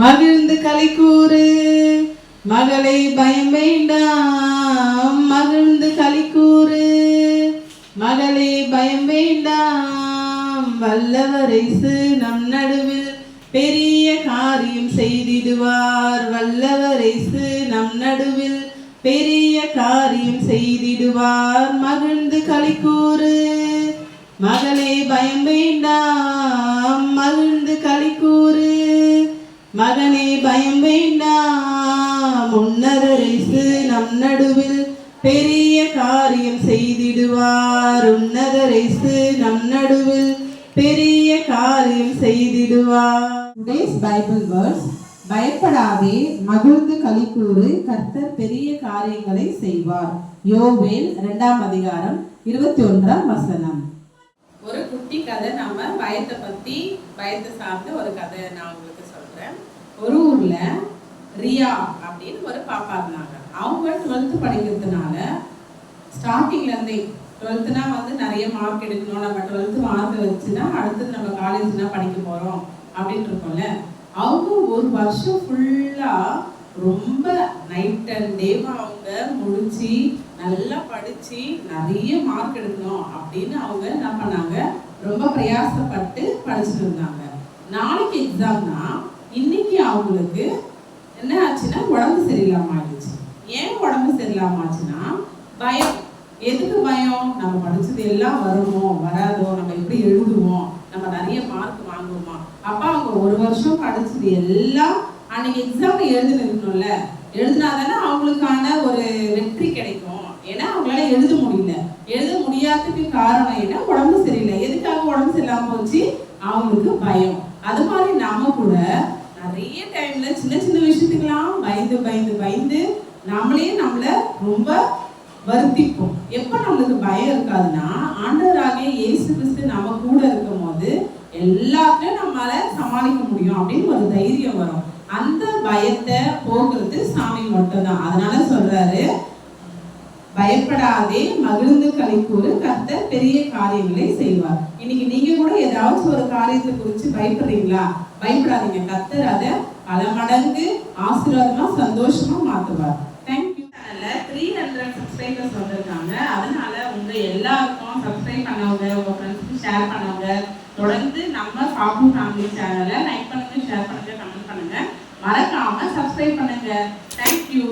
மகிழ்ந்து கலை கூறு மகளை பயம் வேண்டாம். மகிழ்ந்து கலை கூறு மகளே பயம் வேண்டாம். வல்லவரைசு நம் நடுவில் பெரிய காரியம் செய்திடுவார். வல்லவரைசு நம் நடுவில் பெரிய காரியம் செய்திடுவார். மகிழ்ந்து கலை கூறு மகளே பயம் வேண்டாம். மகிழ்ந்து மகனே பயம் வேண்டாம் உன்னதரிசு நம் நடுவில் பெரிய காரியம் செய்திடுவார். உன்னதரிசு நம் நடுவில் பெரிய காரியம் செய்திடுவார். Today's Bible verse பயப்படாதே மகிழ்ந்து களிக்கூறு கர்த்தர் பெரிய காரியங்களை செய்வார். யோவேல் இரண்டாம் அதிகாரம் இருபத்தி ஒன்றாம் வசனம். ஒரு குட்டி கதை நம்ம பயத்தை பத்தி பயத்தை சார்ந்த ஒரு கதை நான் உங்களுக்கு சொல்கிறேன் ஒரு ஊர்ல ரியா அப்படின்னு ஒரு பாப்பா இருந்தாங்க. அவங்க டுவெல்த் படிக்கிறதுனால ஸ்டார்டிங்ல இருந்தே வந்து நிறைய மார்க் எடுக்கணும். நம்ம டுவெல்த் மார்க் வச்சுன்னா அடுத்தது நம்ம காலேஜ்னா படிக்க போறோம் அப்படின்னு இருக்கோம்ல. அவங்க ஒரு வருஷம் ஃபுல்லா ரொம்ப நைட் அண்ட் டேவாக அவங்க முடிச்சு நல்லா படிச்சு நிறைய மார்க் எடுக்கணும் அப்படின்னு அவங்க என்ன பண்ணாங்க? ரொம்ப பிரயாசப்பட்டு படிச்சுட்டு இருந்தாங்க. நாளைக்கு எக்ஸாம்னா அவங்களுக்கு என்ன ஆச்சுன்னா உடம்பு சரியில்லாம ஆயிடுச்சு. ஏன் உடம்பு சரியில்லாம ஆச்சுன்னா பயம். எதுக்கு பயம்? நம்ம படிச்சது எல்லாம் வருமோ வராதோ? நம்ம எப்படி எழுதுவோம்? நம்ம நிறைய மார்க் வாங்குவோமா? அப்ப அவங்க ஒரு வருஷம் படிச்சது எல்லாம் அன்னைக்கு எக்ஸாம் எழுதுனதுல எழுதினா தானே அவங்களுக்கான ஒரு வெற்றி கிடைக்கும். ஏன்னா அவங்களால எழுத முடியல. எழுத முடியாததுக்கு காரணம் என்ன? உடம்பு சரியில்லை. எதுக்காக உடம்பு சரியில்லாம போச்சு? அவங்களுக்கு பயம். அது மாதிரி நாம கூட நிறைய டைம்ல சின்ன சின்ன விஷயத்துக்கெல்லாம் பயந்து பயந்து பயந்து நாமளே நம்மள ரொம்ப வருத்திப்போம். எப்ப நம்மளுக்கு பயம் இருக்காதுன்னா ஆண்டவராகிய இயேசு கிறிஸ்து நம்ம கூட இருக்கும் போது எல்லாத்தையும் நம்மளால சமாளிக்க முடியும் அப்படின்னு ஒரு தைரியம் வரும். அந்த பயத்தை போக்குறது சாமி மட்டும்தான். அதனால சொல்றாரு பயப்படாதே மகிழ்ந்து களிக்கூறு கர்த்தர் பெரிய காரியங்களை செய்வார். இன்னைக்கு நீங்க ஏதாச்சும் ஒரு காரியத்தை குறித்து பயப்படுறீங்களா? பயப்படாதீங்க. கத்தர் அதை பல மடங்கு ஆசீர்வாதமா சந்தோஷமா மாத்துவார். தேங்க்யூ சேனல்ல த்ரீ ஹண்ட்ரட் சப்ஸ்கிரைபர்ஸ் வந்திருக்காங்க. அதனால உங்க எல்லாருக்கும் சப்ஸ்கிரைப் பண்ணவங்க உங்க ஃப்ரெண்ட்ஸ்க்கு ஷேர் பண்ணவங்க தொடர்ந்து நம்ம பாப்பு ஃபேமிலி சேனலை லைக் பண்ணுங்க ஷேர் பண்ணுங்க கமெண்ட் பண்ணுங்க. மறக்காம சப்ஸ்கிரைப் பண்ணுங்க. தேங்க்யூ